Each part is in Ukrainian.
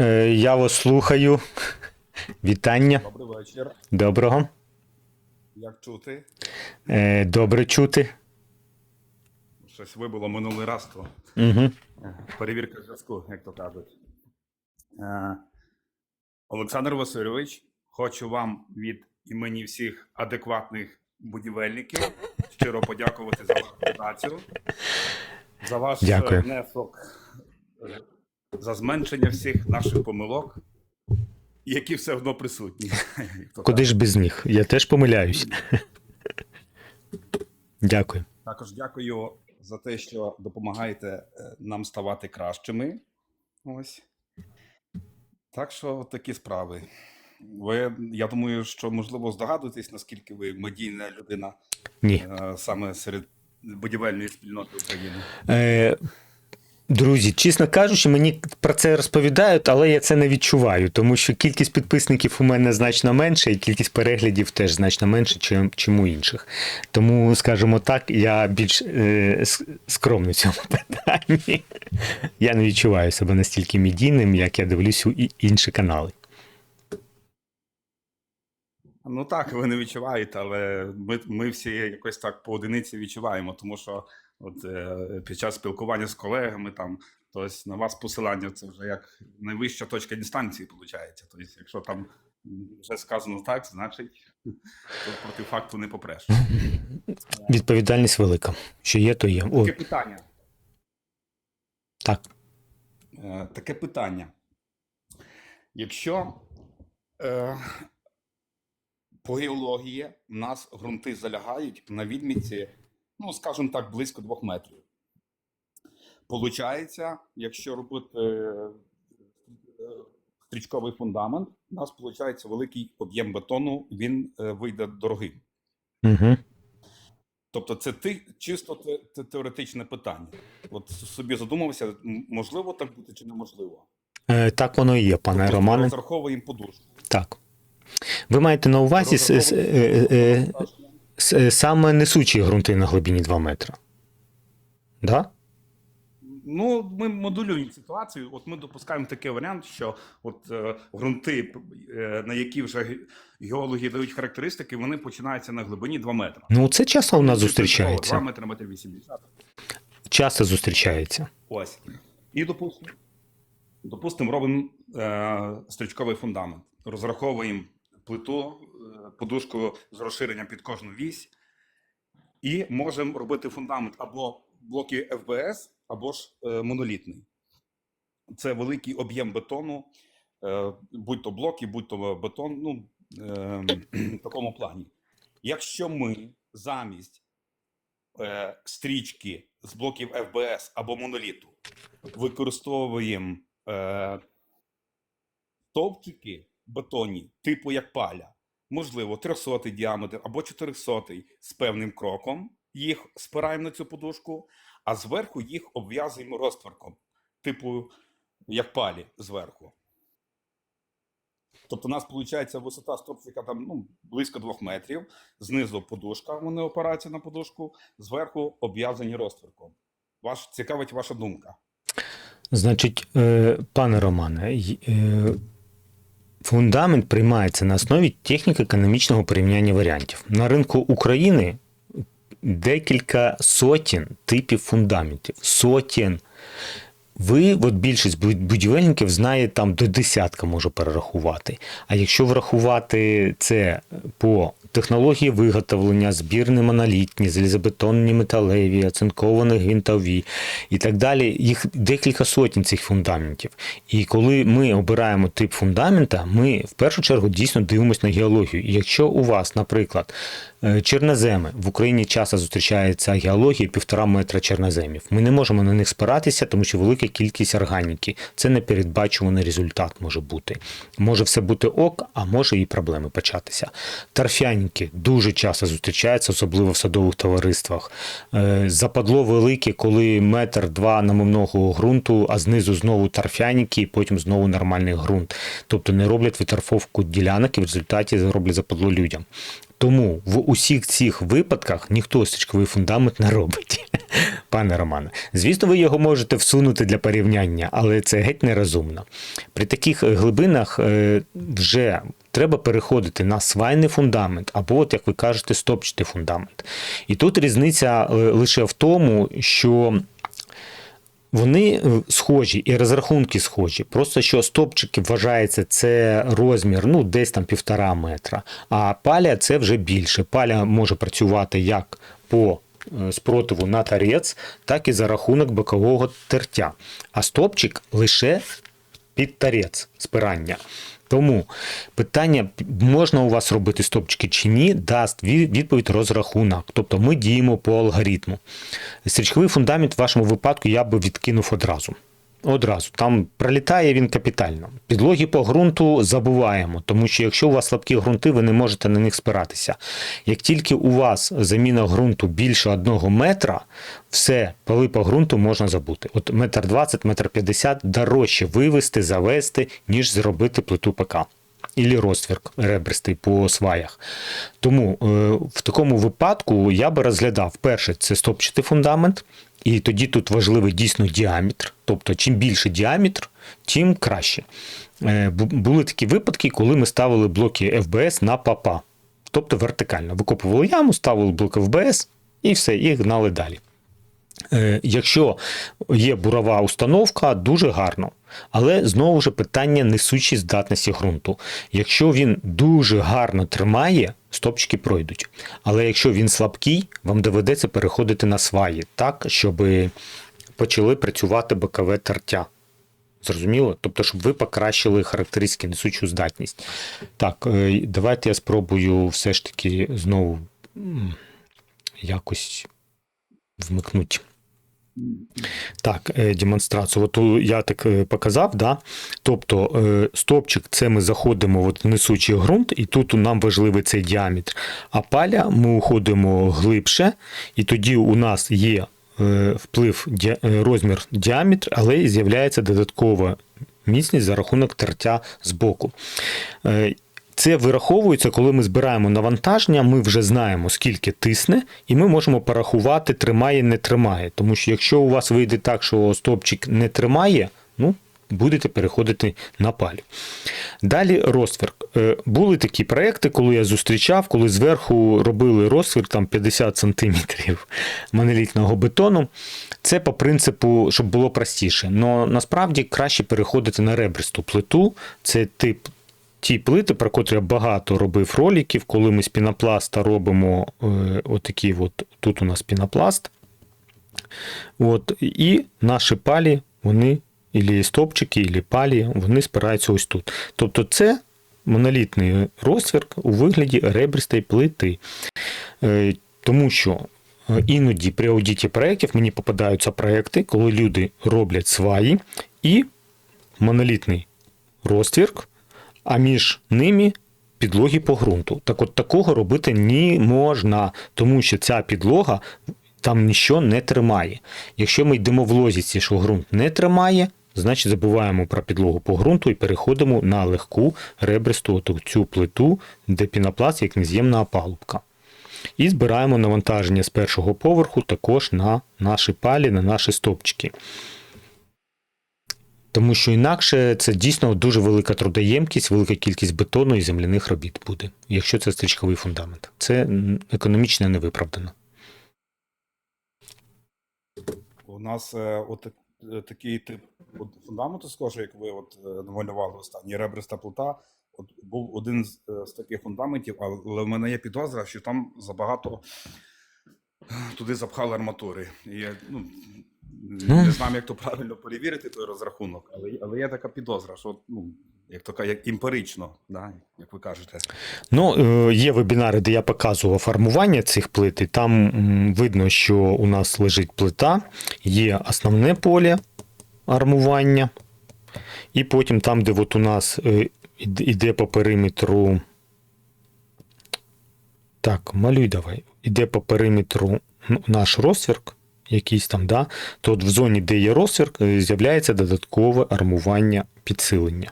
Е, Я вас слухаю. Вітання. Добрий вечір. Доброго. Як чути? Е, Добре чути. Щось вибило минулий раз, то Угу. перевірка зв'язку, як то кажуть. Е, Олександр Васильович, хочу вам від імені всіх адекватних будівельників щиро подякувати за вашу працю, за ваш Дякую. внесок, за зменшення всіх наших помилок, які все одно присутні. Куди ж без них? Я теж помиляюсь. Дякую. Також дякую за те, що допомагаєте е, нам ставати кращими. Ось. Так що такі справи. Ви, я думаю, що можливо здогадуєтесь, наскільки ви медійна людина Ні. е, саме серед будівельної спільноти України. Е, Друзі, чесно кажучи, мені про це розповідають, але я це не відчуваю, тому що кількість підписників у мене значно менше, і кількість переглядів теж значно менше, чим, чим у інших. Тому, скажімо так, я більш е, скромний в цьому питанні. Я не відчуваю себе настільки медійним, як я дивлюсь у інші канали. Ну так, ви не відчуваєте, але ми, ми всі якось так по одиниці відчуваємо, тому що от, е, під час спілкування з колегами там тобто на вас посилання це вже як найвища точка дистанції, виходить. Тобто, якщо там вже сказано так, значить то проти факту не попреш. Відповідальність велика. Що є, то є. О, Таке питання. так. Е, таке питання. Якщо е, по геології в нас ґрунти залягають на відмітці, ну, скажімо так, близько двох метрів. Получається, якщо робити е, стрічковий фундамент, у нас виходить великий об'єм бетону, він е, вийде дорогим. Угу. Тобто, це ти чисто те, те- теоретичне питання. От собі задумався, можливо так бути чи неможливо. Е, так воно і є, пане Тобто Романе. Розраховуємо подушку. Так. Ви маєте на увазі е, е, е, саме несучі ґрунти на глибині 2 метри. Да? Ну, ми модулюємо ситуацію. От ми допускаємо такий варіант, що от е, ґрунти, е, на які вже ге- геологи дають характеристики, вони починаються на глибині 2 метри. Ну, це часто у нас 2 зустрічається. метри, метр 80. Часто зустрічається. Ось. І допустимо, допустимо, робимо е, стрічковий фундамент. Розраховуємо плиту, е, подушку з розширенням під кожну вісь, і можемо робити фундамент або блоки ФБС, або ж е, монолітний. Це великий об'єм бетону, е, будь то блоки, будь то бетон, ну, е, в такому плані. Якщо ми замість е, стрічки з блоків ФБС або моноліту використовуємо стовпчики бетонні, типу як паля, можливо, 300 діаметр або 400 з певним кроком. Їх спираємо на цю подушку, а зверху їх обв'язуємо розтворком, типу як палі зверху. Тобто, у нас виходить висота стовпчика там ну, близько 2 метрів, знизу подушка, вони опираються на подушку, зверху обв'язані розтворком. Ваш цікавить ваша думка. Значить, е, пане Романе, е, фундамент приймається на основі техніко-економічного порівняння варіантів. На ринку України декілька сотень типів фундаментів. Сотень. Ви, от більшість будівельників знає там до десятка можу перерахувати. А якщо врахувати це по технології виготовлення, збірні монолітні, залізобетонні металеві, оцинковані гвинтові і так далі, їх декілька сотень цих фундаментів. І коли ми обираємо тип фундамента, ми в першу чергу дійсно дивимося на геологію. І якщо у вас, наприклад, е, чорноземи в Україні часто зустрічається геологія півтора метра чорноземів. Ми не можемо на них спиратися, тому що велика кількість органіки. Це непередбачуваний результат може бути. Може все бути ок, а може і проблеми початися. Торфяніки дуже часто зустрічаються, особливо в садових товариствах. Е, Западло велике, коли метр два намивного ґрунту, а знизу знову торфяніки, і потім знову нормальний ґрунт. Тобто не роблять виторфовку ділянок і в результаті роблять западло людям. Тому в усіх цих випадках ніхто стрічковий фундамент не робить. Пане Романе, звісно, ви його можете всунути для порівняння, але це геть нерозумно. При таких е, глибинах е, вже треба переходити на свайний фундамент, або, от, як ви кажете, стопчатий фундамент. І тут різниця е, лише в тому, що вони е, схожі і розрахунки схожі. Просто що стопчики вважається це розмір, ну десь там півтора метра. А паля це вже більше. Паля може працювати як по е, спротиву на тарець, так і за рахунок бокового тертя. А стопчик лише під тарець спирання. Тому питання, можна у вас робити стопчики чи ні, дасть відповідь розрахунок. Тобто ми діємо по алгоритму. Стрічковий фундамент в вашому випадку я би відкинув одразу. Одразу. Там пролітає він капітально. Підлоги по ґрунту забуваємо, тому що якщо у вас слабкі ґрунти, ви не можете на них спиратися. Як тільки у вас заміна ґрунту більше одного метра, все, поли по ґрунту можна забути. От метр двадцять, метр п'ятдесят дорожче вивести, завести, ніж зробити плиту ПК. Ілі розтвірк ребристий по сваях. Тому е, в такому випадку я би розглядав перше, це стопчатий фундамент, і тоді тут важливий дійсно діаметр. Тобто, чим більше діаметр, тим краще. Е, були такі випадки, коли ми ставили блоки ФБС на папа, тобто вертикально. Викопували яму, ставили блоки ФБС і все, і гнали далі. Е, Якщо є бурова установка, дуже гарно. Але знову ж питання несучої здатності ґрунту. Якщо він дуже гарно тримає, стопчики пройдуть. Але якщо він слабкий, вам доведеться переходити на сваї, так, щоб почали працювати бокове тертя. Зрозуміло? Тобто, щоб ви покращили характеристики несучу здатність. Так, е, давайте я спробую все ж таки знову якось вмикнути. Так, е, демонстрацію. От я так е, показав, да? тобто е, стопчик це ми заходимо от в несучий ґрунт, і тут нам важливий цей діаметр. А паля ми уходимо глибше, і тоді у нас є е, вплив е, розмір діаметр, але і з'являється додаткова міцність за рахунок тертя з боку. Це вираховується, коли ми збираємо навантаження, ми вже знаємо, скільки тисне, і ми можемо порахувати, тримає, не тримає. Тому що якщо у вас вийде так, що стопчик не тримає, ну, будете переходити на палю. Далі розтвір. Е, Були такі проекти, коли я зустрічав, коли зверху робили розтвір там 50 см монолітного бетону. Це по принципу, щоб було простіше. Но насправді краще переходити на ребристу плиту. Це тип. Ті плити, про котрі я багато робив роликів, коли ми з пінопласта робимо е, отакі, от, тут у нас пінопласт. От, і наші палі, вони, ілі стопчики, ілі палі, вони спираються ось тут. Тобто це монолітний розтвірк у вигляді ребристої плити. Е, тому що е, іноді при аудиті проєктів мені попадаються проекти, коли люди роблять сваї і монолітний розтвірк, а між ними підлоги по ґрунту. Так от такого робити не можна, тому що ця підлога там нічого не тримає. Якщо ми йдемо в лозіці, що ґрунт не тримає, значить забуваємо про підлогу по ґрунту і переходимо на легку ребристу цю плиту, де пінопласт як нез'ємна опалубка. І збираємо навантаження з першого поверху також на наші палі, на наші стопчики. Тому що інакше це дійсно дуже велика трудоємкість, велика кількість бетону і земляних робіт буде, якщо це стрічковий фундамент. Це економічно невиправдано. У нас е, от е, такий тип фундаменту, схожий, як ви от е, намалювали останній ребриста плита. От був один з, е, з таких фундаментів, але в мене є підозра, що там забагато туди запхали арматури. І Ну. Не знаю, як то правильно перевірити той розрахунок, але, але є така підозра, що ну, як то як імперично, да, як ви кажете. Ну, е, є вебінари, де я показував формування цих плит, і там видно, що у нас лежить плита, є основне поле армування, і потім там, де от у нас е, іде- іде по периметру. Так, малюй давай. Іде по периметру ну, наш розтвірк, якийсь там, да, то от в зоні, де є розтвірк, е, з'являється додаткове армування підсилення.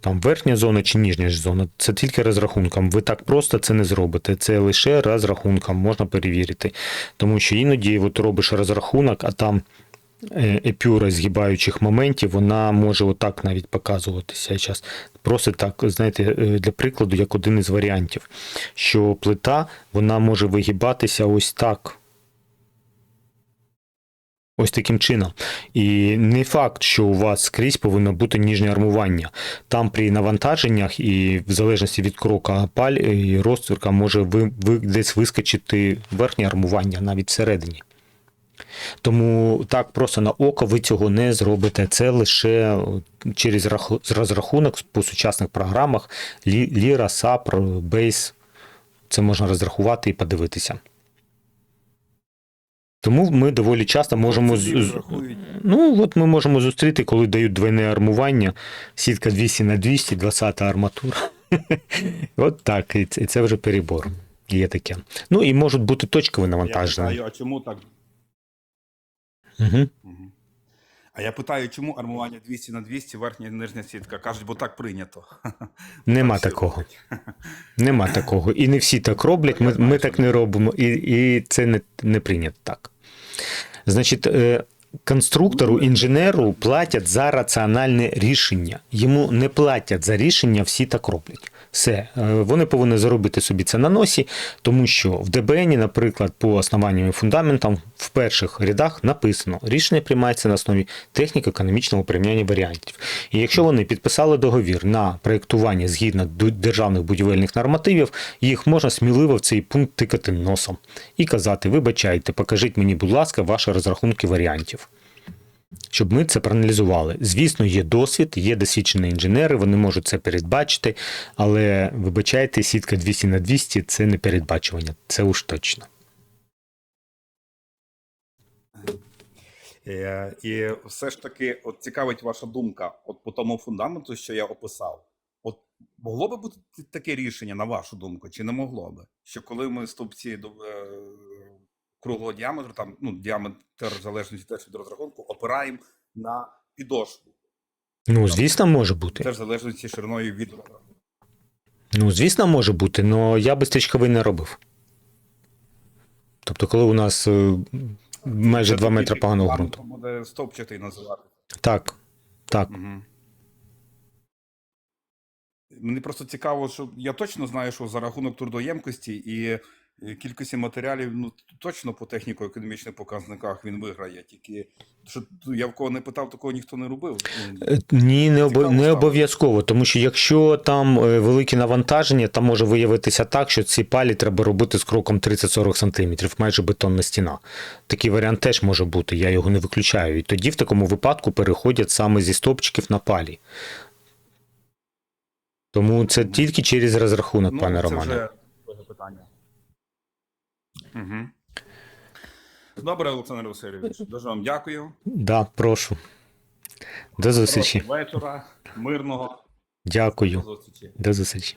там верхня зона чи нижня зона. Це тільки розрахунком. Ви так просто це не зробите. Це лише розрахунком можна перевірити. Тому що іноді от робиш розрахунок, а там е, епюра згибаючих моментів, вона може отак навіть показуватися. Зараз просто так, знаєте, е, для прикладу, як один із варіантів, що плита вона може вигибатися ось так. Ось таким чином. І не факт, що у вас скрізь повинно бути ніжнє армування. Там при навантаженнях і в залежності від крока паль і розтвірка може ви, ви десь вискочити верхнє армування навіть всередині. Тому так просто на око ви цього не зробите. Це лише через розрахунок по сучасних програмах Лі- Lira, SAP, Base. Це можна розрахувати і подивитися. Тому ми доволі часто можемо. Ну, от ми можемо зустріти, коли дають двойне армування, сітка 200 на 200, 20 арматура. От так, і це, вже перебор. Є таке. Ну і можуть бути точкові навантаження. а чому так? Угу. А я питаю, чому армування 200 на 200, верхня і нижня сітка? Кажуть, бо так прийнято. Нема такого. Нема такого. І не всі так роблять, ми, ми так не робимо, і, і це не, не прийнято так. Значить, е, конструктору, інженеру платять за раціональне рішення. Йому не платять за рішення, всі так роблять. Все, Е, вони повинні заробити собі це на носі, тому що в ДБН, наприклад, по основанням і фундаментам в перших рядах написано: рішення приймається на основі техніко-економічного порівняння варіантів. І якщо вони підписали договір на проєктування згідно державних будівельних нормативів, їх можна сміливо в цей пункт тикати носом і казати: вибачайте, покажіть мені, будь ласка, ваші розрахунки варіантів. Щоб ми це проаналізували. Звісно, є досвід, є досвідчені інженери, вони можуть це передбачити, але вибачайте, сітка 200 на 200 це не передбачування, це уж точно. Е, І все ж таки, от цікавить ваша думка, от по тому фундаменту, що я описав. От могло би бути таке рішення, на вашу думку, чи не могло би? Що коли ми стовпці е, круглого діаметру, там ну діаметр залежності теж від розрахунку, опираємо на підошву, Ну, звісно, може бути. теж в залежності шириною від розрахунку. Ну, звісно, може бути, але я би стрічковий не робив. Тобто, коли у нас е, майже 2 метри поганого ґрунту. Буде стовпчатий називати. Так, так. Угу. Мені просто цікаво, що я точно знаю, що за рахунок трудоємкості і кількості матеріалів, ну точно по техніко-економічних показниках він виграє. Тільки що я в кого не питав, такого ніхто не робив. Ну, Е, Ні, не, Цікаво не обов'язково, тому що якщо там е, великі навантаження, там може виявитися так, що ці палі треба робити з кроком 30-40 см, майже бетонна стіна. Такий варіант теж може бути, я його не виключаю. І тоді в такому випадку переходять саме зі стопчиків на палі. Тому це тільки через розрахунок, пане Ну, це Романе. вже. Угу. Добре, Олександр Васильович. Дуже вам дякую. Да, прошу. До зустрічі. Хорошого вечора, мирного. До Дякую. зустрічі. До зустрічі.